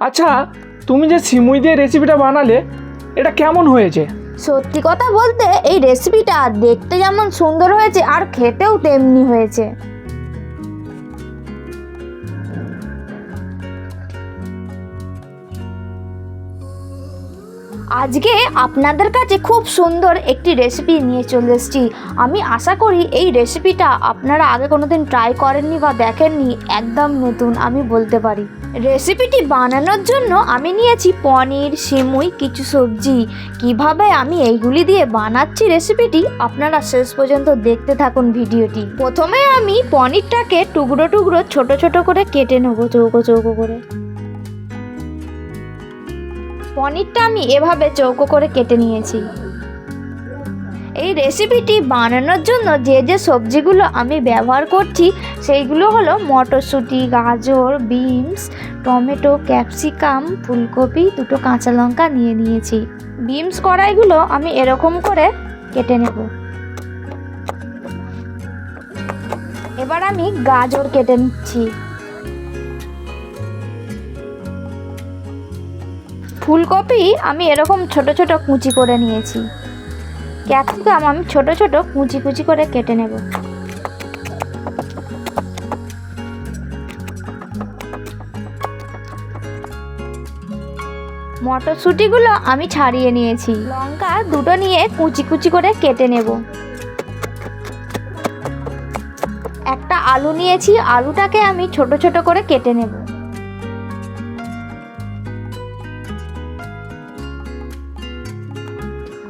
আচ্ছা তুমি যে সিমুই দিয়ে রেসিপিটা বানালে, এটা কেমন হয়েছে? সত্যি কথা বলতে, এই রেসিপিটা দেখতে যেমন সুন্দর হয়েছে, আর খেতেও তেমনি হয়েছে। আজকে আপনাদের কাছে খুব সুন্দর একটি রেসিপি নিয়ে চলে এসেছি। আমি আশা করি এই রেসিপিটা আপনারা আগে কোনোদিন ট্রাই করেননি বা দেখেননি, একদম নতুন, আমি বলতে পারি। রেসিপিটি বানানোর জন্য আমি নিয়েছি পনির, সিমুই, কিছু সবজি। কীভাবে আমি এইগুলি দিয়ে বানাচ্ছি রেসিপিটি আপনারা শেষ পর্যন্ত দেখতে থাকুন ভিডিওটি। প্রথমে আমি পনিরটাকে টুকরো টুকরো, ছোট ছোট করে কেটে নেব, চৌকো চৌকো করে। পনিরটা আমি এভাবে চৌকো করে কেটে নিয়েছি। এই রেসিপিটি বানানোর জন্য যে যে সবজিগুলো আমি ব্যবহার করছি, সেইগুলো হলো মটরশুঁটি, গাজর, বিনস, টমেটো, ক্যাপসিকাম, ফুলকপি, দুটো কাঁচা লঙ্কা নিয়ে নিয়েছি। বিনস কড়াইগুলো আমি এরকম করে কেটে নেব। এবার আমি গাজর কেটে নিচ্ছি। ফুলকপি আমি এরকম ছোট ছোট কুচি করে নিয়েছি। ক্যাপসিকাম আমি ছোট ছোট কুচি কুচি করে কেটে নেব। মটরশুঁটিগুলো আমি ছাড়িয়ে নিয়েছি। লঙ্কা দুটো নিয়ে কুচি কুচি করে কেটে নেব। একটা আলু নিয়েছি, আলুটাকে আমি ছোট ছোট করে কেটে নেব।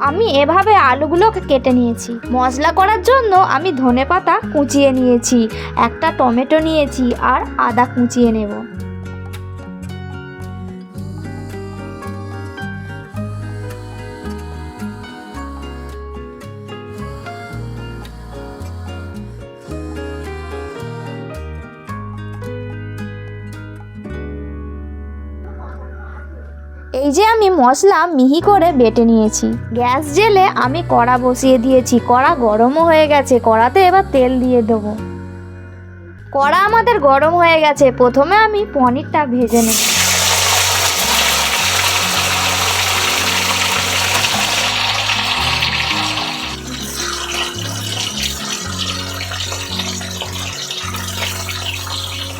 আমি এভাবে আলুগুলোকে কেটে নিয়েছি। মশলা করার জন্য আমি ধনে পাতা কুচিয়ে নিয়েছি, একটা টমেটো নিয়েছি আর আদা কুচিয়ে নেব। এই যে আমি মশলা মিহি করে বেটে নিয়েছি। গ্যাস জেলে আমি কড়া বসিয়ে দিয়েছি। কড়া গরমও হয়ে গেছে। কড়াতে এবার তেল দিয়ে দেবো। কড়া আমাদের গরম হয়ে গেছে। প্রথমে আমি পনিরটা ভেজে নেব।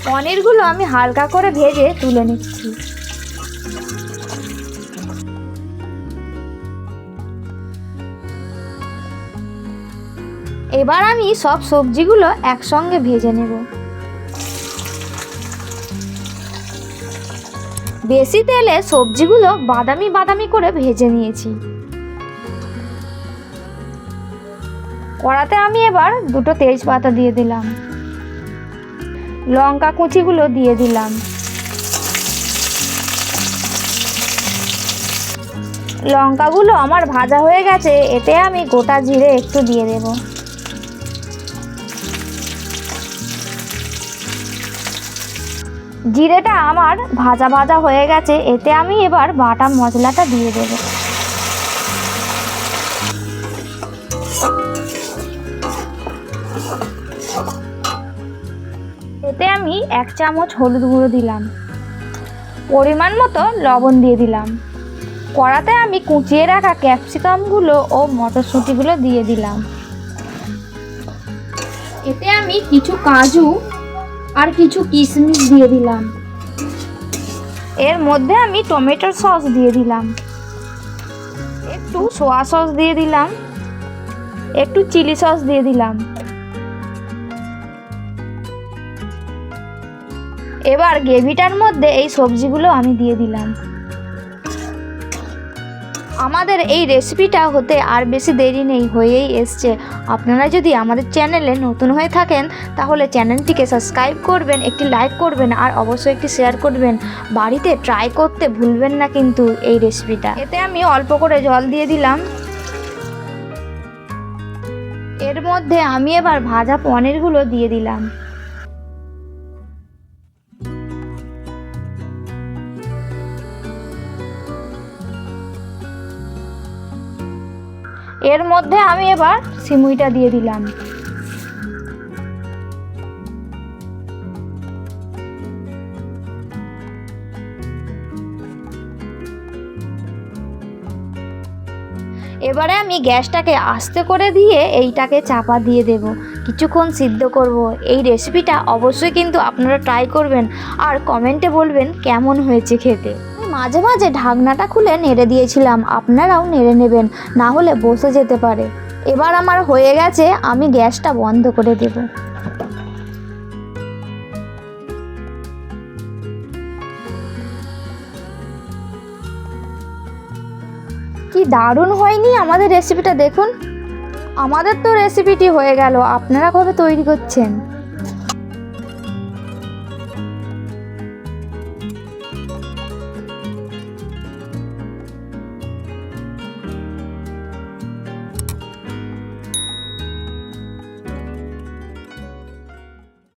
পনিরগুলো আমি হালকা করে ভেজে তুলে নিচ্ছি। এবার আমি সব সবজিগুলো একসঙ্গে ভেজে নেব। বেশি তেলে সবজিগুলো বাদামি বাদামি করে ভেজে নিয়েছি। কড়াতে আমি এবার দুটো তেজপাতা দিয়ে দিলাম। লঙ্কা কুচিগুলো দিয়ে দিলাম। লঙ্কাগুলো আমার ভাজা হয়ে গেছে, এতে আমি গোটা জিরে একটু দিয়ে দেবো। জিরেটা আমার ভাজা ভাজা হয়ে গেছে, এতে আমি এবার বাটা মশলাটা দিয়ে দেব। এতে আমি এক চামচ হলুদ গুঁড়ো দিলাম। পরিমাণ মতো লবণ দিয়ে দিলাম। কড়াতে আমি কুচিয়ে রাখা ক্যাপসিকামগুলো ও মটরশুঁটিগুলো দিয়ে দিলাম। এতে আমি কিছু কাজু আর কিছু কিশমিশ দিয়ে দিলাম। এর মধ্যে আমি টমেটোর সস দিয়ে দিলাম। একটু সোয়া সস দিয়ে দিলাম। একটু চিলি সস দিয়ে দিলাম। এবার গ্রেভিটার মধ্যে এই সবজিগুলো আমি দিয়ে দিলাম। আমাদের এই রেসিপিটা হতে আর বেশি দেরি নেই হয়েই এসছে। আপনারা যদি আমাদের চ্যানেলে নতুন হয়ে থাকেন, তাহলে চ্যানেলটিকে সাবস্ক্রাইব করবেন, একটি লাইক করবেন, আর অবশ্যই একটি শেয়ার করবেন। বাড়িতে ট্রাই করতে ভুলবেন না কিন্তু এই রেসিপিটা এতে আমি অল্প করে জল দিয়ে দিলাম। এর মধ্যে আমি এবার ভাজা পনিরগুলো দিয়ে দিলাম। এর মধ্যে আমি এবার সিমুইটা দিয়ে দিলাম। এবারে আমি গ্যাসটাকে আস্তে করে দিয়ে এইটাকে চাপা দিয়ে দেব। কিছুক্ষণ সিদ্ধ করব। এই রেসিপিটা অবশ্যই কিন্তু আপনারা ট্রাই করবেন। আর কমেন্টে বলবেন কেমন হয়েছে খেতে। মাঝে মাঝে ঢাকনাটা খুলে নেড়ে দিয়েছিলাম। আপনারাও নেড়ে নেবেন, না হলে বসে যেতে পারে। এবার আমার হয়ে গেছে, আমি গ্যাসটা বন্ধ করে দেব। কি দারুণ হয়নি আমাদের রেসিপিটা দেখুন। আমাদের তো রেসিপিটি হয়ে গেল, আপনারা কবে তৈরি করছেন?